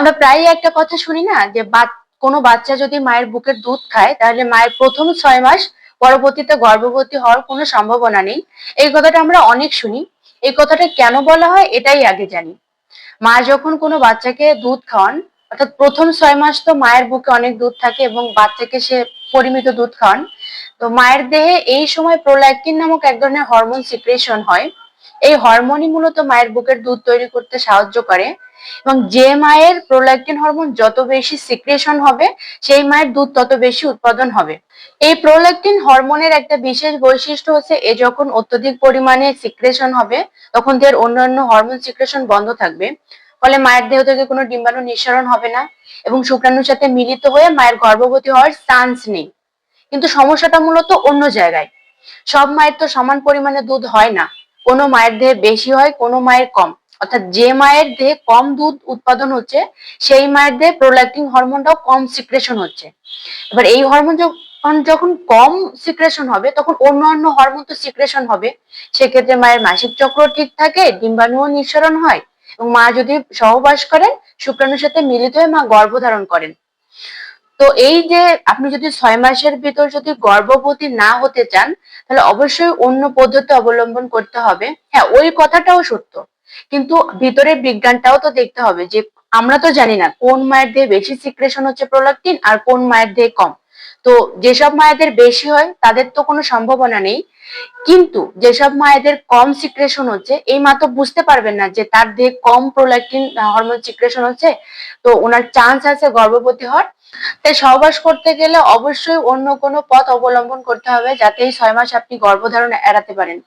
আমরা প্রায়ই একটা কথা শুনি না, যে কোনো বাচ্চা যদি মায়ের বুকের দুধ খায়, তাহলে মায়ের প্রথম ছয় মাস পরবর্তীতে গর্ভবতী হওয়ার কোনো সম্ভাবনা নেই। এই কথাটা আমরা অনেক শুনি। এই কথাটা কেন বলা হয় এটাই আগে জানি। মা যখন কোনো বাচ্চাকে দুধ খাওয়ান, অর্থাৎ প্রথম ছয় মাস তো মায়ের বুকে অনেক দুধ থাকে এবং বাচ্চাকে সে পরিমিত দুধ খাওয়ান, তো মায়ের দেহে এই সময় প্রোল্যাক্টিন নামক এক ধরনের হরমোন সিক্রেশন হয়। এই হরমোনই মূলত মায়ের বুকের দুধ তৈরি করতে সাহায্য করে এবং যে মায়ের প্রোল্যাক্টিন হরমোন যত বেশি সিক্রেশন হবে, সেই মায়ের দুধ তত বেশি উৎপাদন হবে। এই প্রোল্যাক্টিন হরমোনের একটা বিশেষ বৈশিষ্ট্য হচ্ছে, এ যখন অত্যধিক পরিমাণে সিক্রেশন হবে, তখন এর অন্যান্য হরমোন সিক্রেশন বন্ধ থাকবে। ফলে মায়ের দেহ থেকে কোনো ডিম্বাণু নিঃসরণ হবে না এবং শুক্রাণুর সাথে মিলিত হয়ে মায়ের গর্ভবতী হওয়ার চান্স নেই। কিন্তু সমস্যাটা মূলত অন্য জায়গায়। সব মায়ের তো সমান পরিমাণে দুধ হয় না। কোনো মায়ের দেহে বেশি হয়, কোনো মায়ের কম। অর্থাৎ যে মায়ের দেহে কম দুধ উৎপাদন হচ্ছে, সেই মায়ের দেহে প্রোল্যাক্টিন হরমোনটাও কম সিক্রেশন হচ্ছে। এবার এই হরমোন যখন যখন কম সিক্রেশন হবে, তখন অন্যান্য হরমোন তো সিক্রেশন হবে। সেক্ষেত্রে মায়ের মাসিক চক্র ঠিক থাকে, ডিম্বাণুও নিঃসরণ হয় এবং মা যদি সহবাস করেন, শুক্রাণুর সাথে মিলিত হয়ে মা গর্ভধারণ করেন। তো এই যে আপনি যদি ছয় মাসের ভিতর যদি গর্ভবতী না হতে চান, তাহলে অবশ্যই অন্য পদ্ধতি অবলম্বন করতে হবে। হ্যাঁ ওই কথাটাও সত্য। কিন্তু ভিতরে বিজ্ঞানটাও তো দেখতে হবে যে আমরা তো জানি না কোন মায়ের দেহে বেশি সিক্রেশন হচ্ছে প্রোলাকটিন আর কোন মায়ের দেহে কম। তো যেসব মায়েদের বেশি হয়, তাদের তো কোনো সম্ভাবনা নেই। কিন্তু যেসব মায়েদের কম সিক্রেশন হচ্ছে, এই মা তো বুঝতে পারবেন না যে তার দেহে কম প্রোল্যাক্টিন হরমোন সিক্রেশন হচ্ছে, তো ওনার চান্স আছে গর্ভবতী হওয়ার। তাই সহবাস করতে গেলে অবশ্যই অন্য কোনো পথ অবলম্বন করতে হবে যাতে এই ছয় মাস আপনি গর্ভধারণ এড়াতে পারেন।